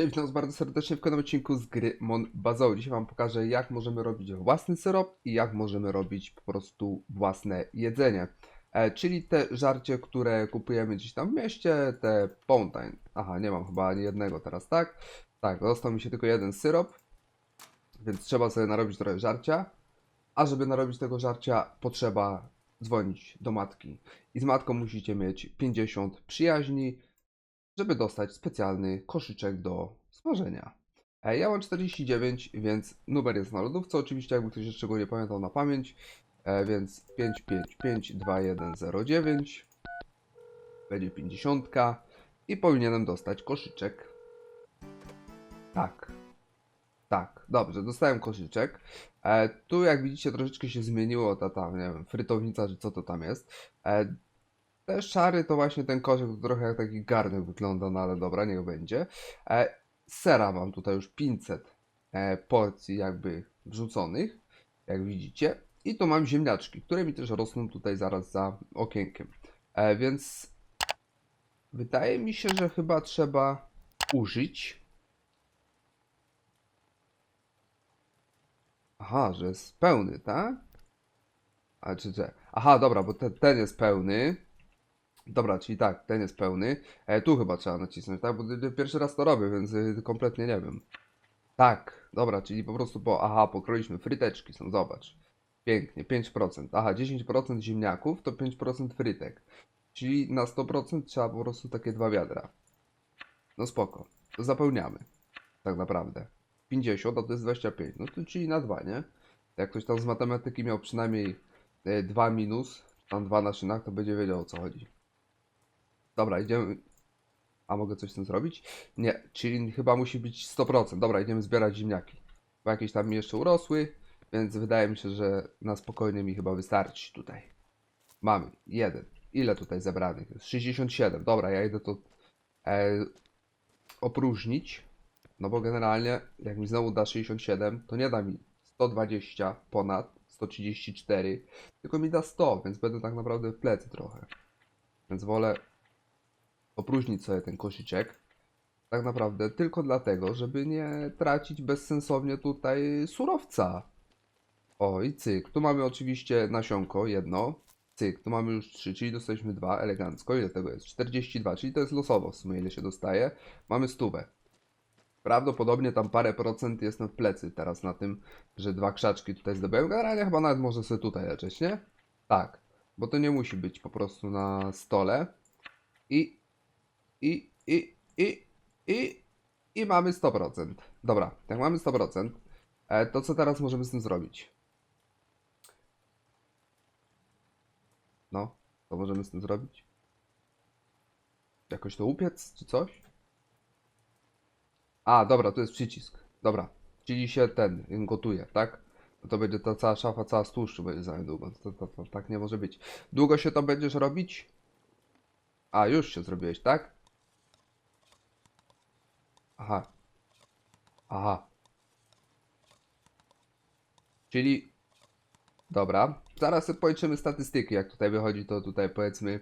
Cześć, witam was bardzo serdecznie w kolejnym odcinku z gry Mon Bazou. Dzisiaj wam pokażę jak możemy robić własny syrop i jak możemy robić po prostu własne jedzenie. E, czyli te żarcie, które kupujemy gdzieś tam w mieście, te Fountain. Aha, nie mam chyba ani jednego teraz, tak? Tak, został mi się tylko jeden syrop, więc trzeba sobie narobić trochę żarcia. A żeby narobić tego żarcia, potrzeba dzwonić do matki. I z matką musicie mieć 50 przyjaźni, żeby dostać specjalny koszyczek do smażenia. E, Ja mam 49, więc numer jest na lodówce. Oczywiście, jakby ktoś jeszcze go nie pamiętał na pamięć, e, więc 5552109 będzie 50 i powinienem dostać koszyczek. Tak. Tak, dobrze, dostałem koszyczek. E, tu jak widzicie troszeczkę się zmieniło ta tam, nie wiem, frytownica, czy co to tam jest. E, te szary to właśnie ten koszyk to trochę jak taki garnek wygląda, no ale dobra, niech będzie. E, sera mam tutaj już 500 e, porcji jakby wrzuconych, jak widzicie. I tu mam ziemniaczki, które mi też rosną tutaj zaraz za okienkiem. E, więc wydaje mi się, że chyba trzeba użyć. Aha, że jest pełny, tak? A czy że. Aha, dobra, bo te, ten jest pełny. Dobra, czyli tak, ten jest pełny. E, tu chyba trzeba nacisnąć, tak? Bo pierwszy raz to robię, więc y, kompletnie nie wiem. Tak, dobra, czyli po prostu po. Aha, pokroiliśmy fryteczki, są, zobacz. Pięknie, 5%. Aha, 10% ziemniaków to 5% frytek. Czyli na 100% trzeba po prostu takie dwa wiadra. No spoko, to zapełniamy. Tak naprawdę. 50, a to jest 25. No to czyli na 2, nie? Jak ktoś tam z matematyki miał przynajmniej 2 minus, tam 2 na szynach, to będzie wiedział o co chodzi. Dobra, idziemy. A mogę coś z tym zrobić? Nie, czyli chyba musi być 100%. Dobra, idziemy zbierać ziemniaki. Bo jakieś tam mi jeszcze urosły, więc wydaje mi się, że na spokojnie mi chyba wystarczy tutaj. Mamy jeden. Ile tutaj zebranych jest? 67. Dobra, ja idę to e, opróżnić. No bo generalnie, jak mi znowu da 67, to nie da mi 120 ponad, 134, tylko mi da 100, więc będę tak naprawdę w plecy trochę. Więc wolę opróżnić sobie ten koszyczek. Tak naprawdę tylko dlatego, żeby nie tracić bezsensownie tutaj surowca. O i cyk. Tu mamy oczywiście nasionko, jedno. Cyk, tu mamy już 3, czyli dostaliśmy 2, elegancko. Ile tego jest? 42, czyli to jest losowo w sumie ile się dostaje. Mamy stówę. Prawdopodobnie tam parę procent jestem w plecy teraz na tym, że dwa krzaczki tutaj zdobyłem. Generalnie chyba nawet może sobie tutaj leczyć, nie? Tak, bo to nie musi być po prostu na stole. I, i, i, i, i, i mamy 100%. Dobra, jak mamy 100%, e, to co teraz możemy z tym zrobić? No, co możemy z tym zrobić? Jakoś to upiec, czy coś? A, dobra, tu jest przycisk. Dobra, czyli się ten gotuje, tak? No to będzie ta cała szafa, cała z tłuszczu będzie za niedługo. To, to, to, tak nie może być. Długo się to będziesz robić? A, już się zrobiłeś, tak? Aha. Aha. Czyli... Dobra. Zaraz sobie policzymy statystyki, jak tutaj wychodzi, to tutaj powiedzmy...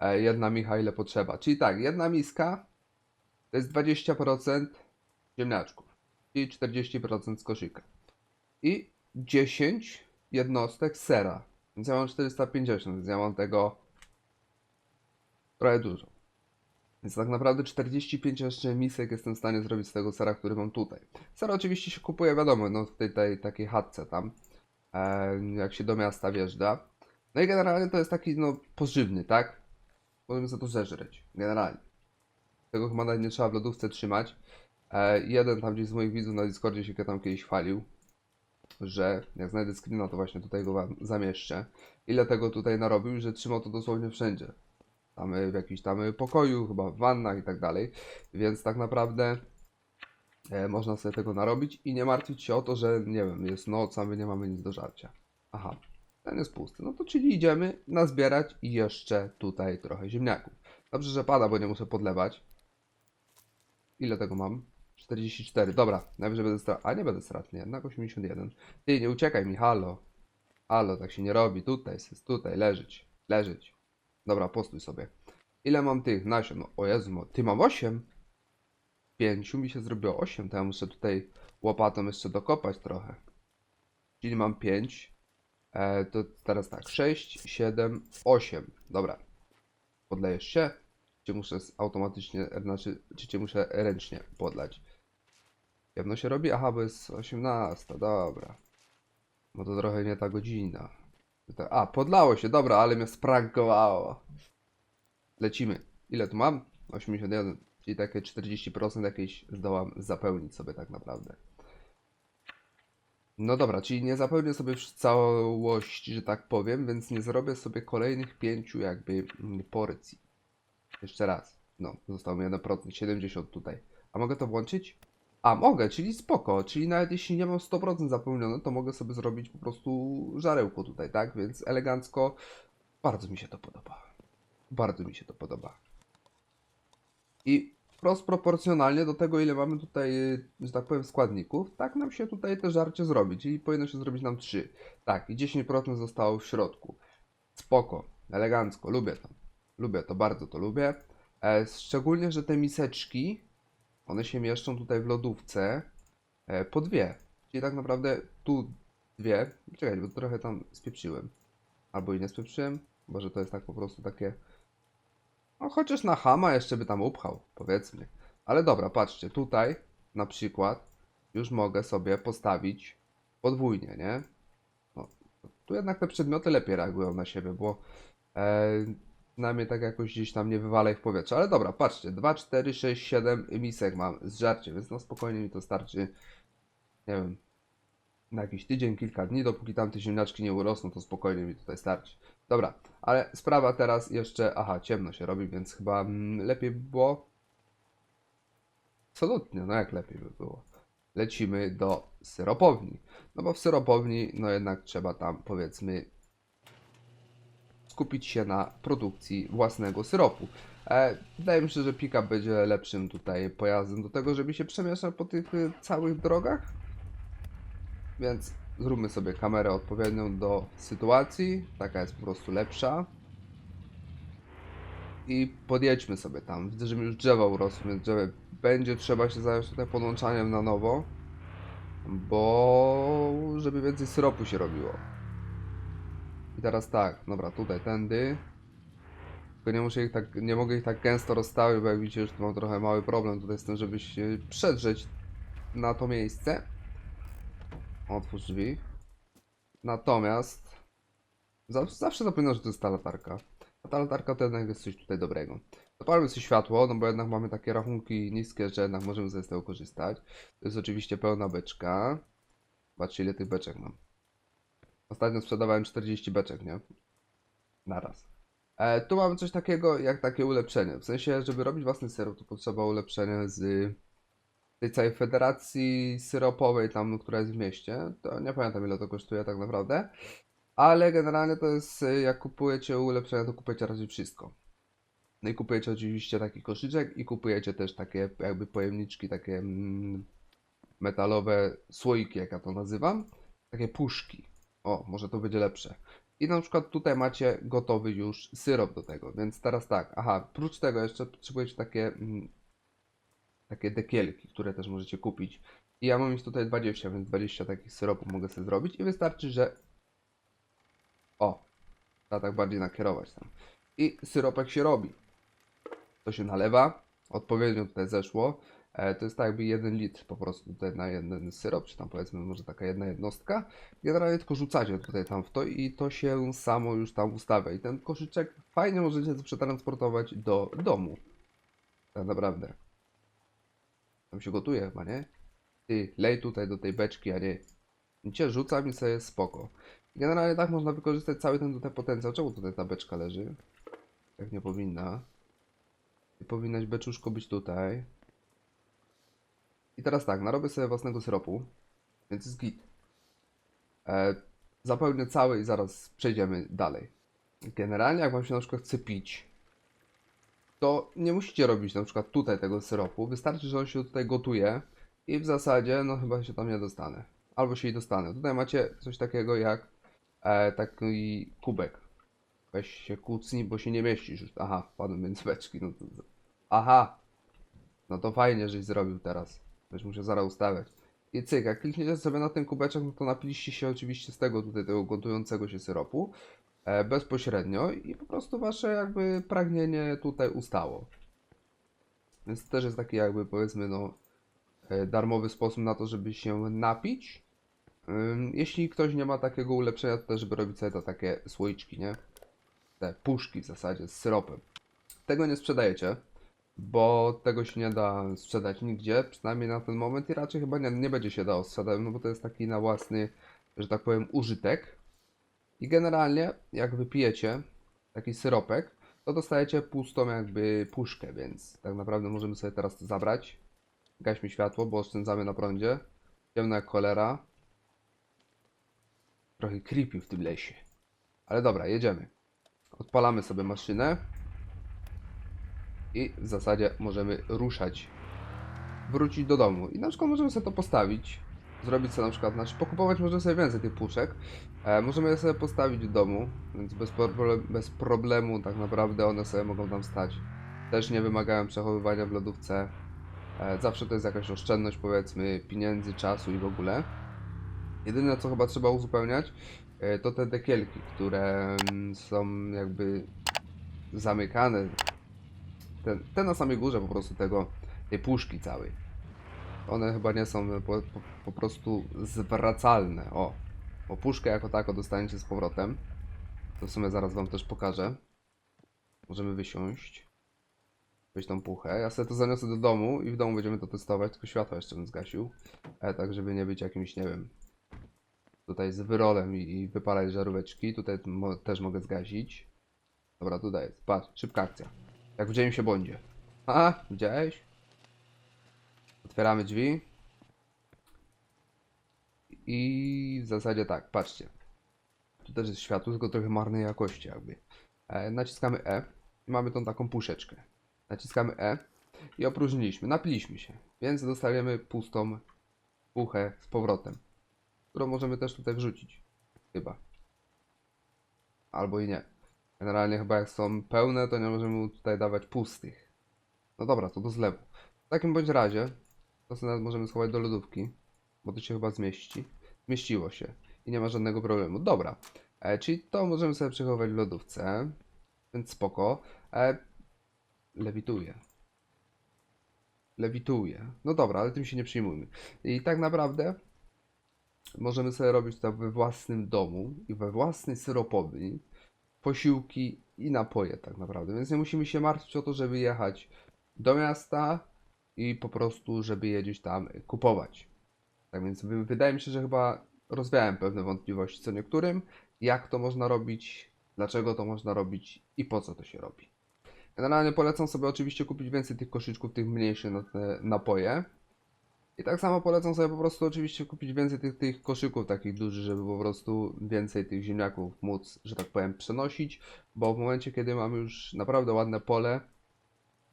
E, jedna micha ile potrzeba. Czyli tak, jedna miska to jest 20% ziemniaczków i 40% z koszyka. I 10 jednostek sera. Więc ja mam 450, więc ja mam tego trochę dużo. Więc tak naprawdę 45 jeszcze misek jestem w stanie zrobić z tego sera, który mam tutaj. Ser oczywiście się kupuje, wiadomo, no w tej, tej takiej chatce tam, e, jak się do miasta wjeżdża. No i generalnie to jest taki, no, pożywny, tak? Możemy sobie to zeżreć, generalnie. Tego chyba nawet nie trzeba w lodówce trzymać. E, jeden tam gdzieś z moich widzów na Discordzie się tam kiedyś chwalił, że jak znajdę screena, to właśnie tutaj go wam zamieszczę. Ile tego tutaj narobił, że trzymał to dosłownie wszędzie. Tam e, w jakimś tam e, pokoju, chyba w wannach i tak dalej. Więc tak naprawdę e, można sobie tego narobić i nie martwić się o to, że nie wiem, jest noc, a my nie mamy nic do żarcia. Aha, ten jest pusty. No to czyli idziemy nazbierać jeszcze tutaj trochę ziemniaków. Dobrze, że pada, bo nie muszę podlewać. Ile tego mam? 44. Dobra, najwyżej będę stratny. A nie będę stratny, jednak 81. Ty, nie uciekaj mi, halo. Halo, tak się nie robi. Tutaj jest, tutaj, leżeć. Leżeć. Dobra, postój sobie. Ile mam tych nasion? No, o Jezu, mo- ty mam 8. pięciu mi się zrobiło 8, to ja muszę tutaj łopatą jeszcze dokopać trochę. Czyli mam 5. E, to teraz tak, 6, 7, 8. Dobra. Podlejesz się, czy muszę automatycznie, znaczy, czy cię muszę ręcznie podlać. Pewno się robi? Aha, bo jest 18, dobra. No to trochę nie ta godzina. A, podlało się, dobra, ale mnie sprankowało. Lecimy. Ile tu mam? 81, czyli takie 40% jakieś zdołam zapełnić sobie tak naprawdę. No dobra, czyli nie zapełnię sobie całości, że tak powiem, więc nie zrobię sobie kolejnych pięciu jakby porcji. Jeszcze raz. No, zostało mi 1%, 70 tutaj. A mogę to włączyć? A, mogę, czyli spoko. Czyli nawet jeśli nie mam 100% zapełnione, to mogę sobie zrobić po prostu żarełko tutaj, tak? Więc elegancko. Bardzo mi się to podoba. Bardzo mi się to podoba. I wprost proporcjonalnie do tego, ile mamy tutaj, że tak powiem, składników, tak nam się tutaj te żarcie zrobi. Czyli powinno się zrobić nam 3. Tak, i 10% zostało w środku. Spoko, elegancko, lubię to. Lubię to, bardzo to lubię. E, szczególnie, że te miseczki, one się mieszczą tutaj w lodówce e, po dwie. Czyli tak naprawdę tu dwie. Czekaj, bo trochę tam spieprzyłem. Albo i nie spieprzyłem, bo że to jest tak po prostu takie. No chociaż na hama jeszcze by tam upchał, powiedzmy. Ale dobra, patrzcie, tutaj na przykład już mogę sobie postawić podwójnie, nie? No, tu jednak te przedmioty lepiej reagują na siebie, bo e, na mnie tak jakoś gdzieś tam nie wywala ich w powietrze. Ale dobra, patrzcie, 2, 4, 6, 7 misek mam z żarciem, więc no spokojnie mi to starczy. Nie wiem, na jakiś tydzień, kilka dni, dopóki tam te ziemniaczki nie urosną, to spokojnie mi tutaj starczy. Dobra, ale sprawa teraz jeszcze, aha, ciemno się robi, więc chyba mm, lepiej by było. Absolutnie, no jak lepiej by było. Lecimy do syropowni. No bo w syropowni, no jednak trzeba tam powiedzmy skupić się na produkcji własnego syropu. E, wydaje mi się, że pick-up będzie lepszym tutaj pojazdem do tego, żeby się przemieszczał po tych y, całych drogach. Więc zróbmy sobie kamerę odpowiednią do sytuacji. Taka jest po prostu lepsza. I podjedźmy sobie tam. Widzę, że mi już drzewa urosły, więc drzewa będzie trzeba się zająć tutaj podłączaniem na nowo. Bo żeby więcej syropu się robiło. I teraz tak, dobra, tutaj tędy. Tylko nie muszę ich tak, nie mogę ich tak gęsto rozstawić, bo jak widzicie już tu mam trochę mały problem tutaj z tym, żeby się przedrzeć na to miejsce. Otwórz drzwi. Natomiast zawsze, zapominam, że to jest ta latarka. A ta latarka to jednak jest coś tutaj dobrego. Zapalmy sobie światło, no bo jednak mamy takie rachunki niskie, że jednak możemy z tego korzystać. To jest oczywiście pełna beczka. Patrzcie ile tych beczek mam. Ostatnio sprzedawałem 40 beczek, nie? Naraz. E, tu mamy coś takiego jak takie ulepszenie. W sensie, żeby robić własny syrop, to potrzeba ulepszenia z tej całej federacji syropowej, tam, która jest w mieście. To nie pamiętam ile to kosztuje tak naprawdę. Ale generalnie to jest, y, jak kupujecie ulepszenia, to kupujecie raczej wszystko. No i kupujecie oczywiście taki koszyczek i kupujecie też takie jakby pojemniczki, takie mm, metalowe słoiki, jak ja to nazywam. Takie puszki. O, może to będzie lepsze. I na przykład tutaj macie gotowy już syrop do tego, więc teraz tak, aha, prócz tego jeszcze potrzebujecie takie, mm, takie dekielki, które też możecie kupić. I ja mam już tutaj 20, więc 20 takich syropów mogę sobie zrobić i wystarczy, że o, trzeba tak bardziej nakierować tam. I syropek się robi. To się nalewa, odpowiednio tutaj zeszło. E, to jest tak jakby jeden litr po prostu tutaj na jeden syrop, czy tam powiedzmy może taka jedna jednostka. Generalnie tylko rzucacie tutaj tam w to i to się samo już tam ustawia. I ten koszyczek fajnie możecie przetransportować do domu. Tak naprawdę. Tam się gotuje chyba, nie? Ty, lej tutaj do tej beczki, a nie... Cię rzucam i sobie spoko. Generalnie tak można wykorzystać cały ten tutaj potencjał. Czemu tutaj ta beczka leży? Jak nie powinna. I powinnaś beczuszko być tutaj. I teraz tak, narobię sobie własnego syropu, więc jest git. E, zapełnię cały i zaraz przejdziemy dalej. Generalnie jak wam się na przykład chce pić, to nie musicie robić na przykład tutaj tego syropu. Wystarczy, że on się tutaj gotuje i w zasadzie, no chyba się tam nie dostanę. Albo się i dostanę. Tutaj macie coś takiego jak e, taki kubek. Weź się kucnij, bo się nie mieścisz już. Aha, wpadłem między beczki. No to... Aha! No to fajnie, żeś zrobił teraz. Będziesz musiał zaraz ustawiać. I cyk, jak klikniecie sobie na ten kubeczek, no to napiliście się oczywiście z tego tutaj, tego gotującego się syropu. E, bezpośrednio i po prostu wasze jakby pragnienie tutaj ustało. Więc to też jest taki jakby powiedzmy no e, darmowy sposób na to, żeby się napić. Jeśli ktoś nie ma takiego ulepszenia, to też żeby robić sobie to takie słoiczki, nie? Te puszki w zasadzie z syropem. Tego nie sprzedajecie, bo tego się nie da sprzedać nigdzie, przynajmniej na ten moment i raczej chyba nie, nie będzie się dało sprzedać, no bo to jest taki na własny, że tak powiem, użytek. I generalnie, jak wypijecie taki syropek, to dostajecie pustą jakby puszkę, więc tak naprawdę możemy sobie teraz to zabrać. Gaśmy światło, bo oszczędzamy na prądzie. Ciemno jak cholera. Trochę creepy w tym lesie. Ale dobra, jedziemy. Odpalamy sobie maszynę. I w zasadzie możemy ruszać. Wrócić do domu. I na przykład możemy sobie to postawić. Zrobić sobie na przykład, znaczy pokupować możemy sobie więcej tych puszek. E, możemy je sobie postawić w domu, więc bez, proble- bez problemu tak naprawdę one sobie mogą tam stać. Też nie wymagają przechowywania w lodówce. E, zawsze to jest jakaś oszczędność powiedzmy pieniędzy, czasu i w ogóle. Jedyne co chyba trzeba uzupełniać e, to te dekielki, które mm, są jakby zamykane. Te, te na samej górze po prostu tego, tej puszki całej. One chyba nie są po, po, po prostu zwracalne. O, bo puszkę jako tako dostaniecie z powrotem. To w sumie zaraz wam też pokażę. Możemy wysiąść. Weź tą puchę. Ja sobie to zaniosę do domu i w domu będziemy to testować, tylko światła jeszcze bym zgasił. E, tak, żeby nie być jakimś, nie wiem, tutaj z wyrolem i, i wypalać żaróweczki. Tutaj mo też mogę zgasić. Dobra, tutaj jest. Patrz, szybka akcja. Jak w Jamesie Bondzie. A, widziałeś? Otwieramy drzwi. I w zasadzie tak, patrzcie. Tu też jest światło, tylko trochę marnej jakości jakby. E, naciskamy E i mamy tą taką puszeczkę. Naciskamy E i opróżniliśmy, napiliśmy się, więc dostajemy pustą puchę z powrotem, którą możemy też tutaj wrzucić. Chyba. Albo i nie. Generalnie chyba jak są pełne, to nie możemy tutaj dawać pustych. No dobra, to do zlewu. W takim bądź razie, to sobie nawet możemy schować do lodówki, bo to się chyba zmieści. Zmieściło się i nie ma żadnego problemu. Dobra, e, czyli to możemy sobie przechowywać w lodówce, więc spoko. E, lewituje. Lewituje. No dobra, ale tym się nie przyjmujmy. I tak naprawdę możemy sobie robić to we własnym domu i we własnej syropowni posiłki i napoje tak naprawdę. Więc nie musimy się martwić o to, żeby jechać do miasta i po prostu, żeby je gdzieś tam kupować. Tak więc wy- wydaje mi się, że chyba rozwiałem pewne wątpliwości co niektórym, jak to można robić, dlaczego to można robić i po co to się robi. Generalnie polecam sobie oczywiście kupić więcej tych koszyczków, tych mniejszych na te napoje. I tak samo polecam sobie po prostu oczywiście kupić więcej tych, tych koszyków takich dużych, żeby po prostu więcej tych ziemniaków móc, że tak powiem, przenosić, bo w momencie, kiedy mamy już naprawdę ładne pole,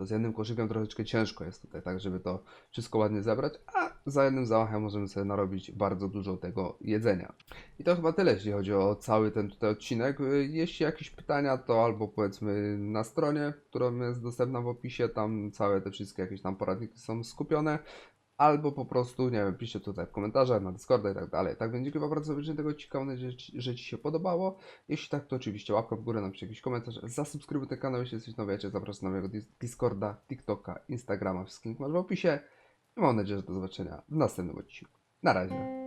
to z jednym koszykiem troszeczkę ciężko jest tutaj, tak, żeby to wszystko ładnie zebrać, a za jednym zamachem możemy sobie narobić bardzo dużo tego jedzenia. I to chyba tyle, jeśli chodzi o cały ten tutaj odcinek. Jeśli jakieś pytania, to albo powiedzmy na stronie, która jest dostępna w opisie, tam całe te wszystkie jakieś tam poradniki są skupione, albo po prostu, nie wiem, piszcie tutaj w komentarzach, na Discorda i tak dalej. Tak więc dziękuję bardzo za tego odcinka, mam nadzieję, że ci- się podobało. Jeśli tak, to oczywiście łapka w górę, napisz jakiś komentarz, zasubskrybuj ten kanał, jeśli jesteś nowy, ja Cię zapraszam na mojego dis- Discorda, TikToka, Instagrama, wszystkich masz w opisie. I mam nadzieję, że do zobaczenia w następnym odcinku. Na razie.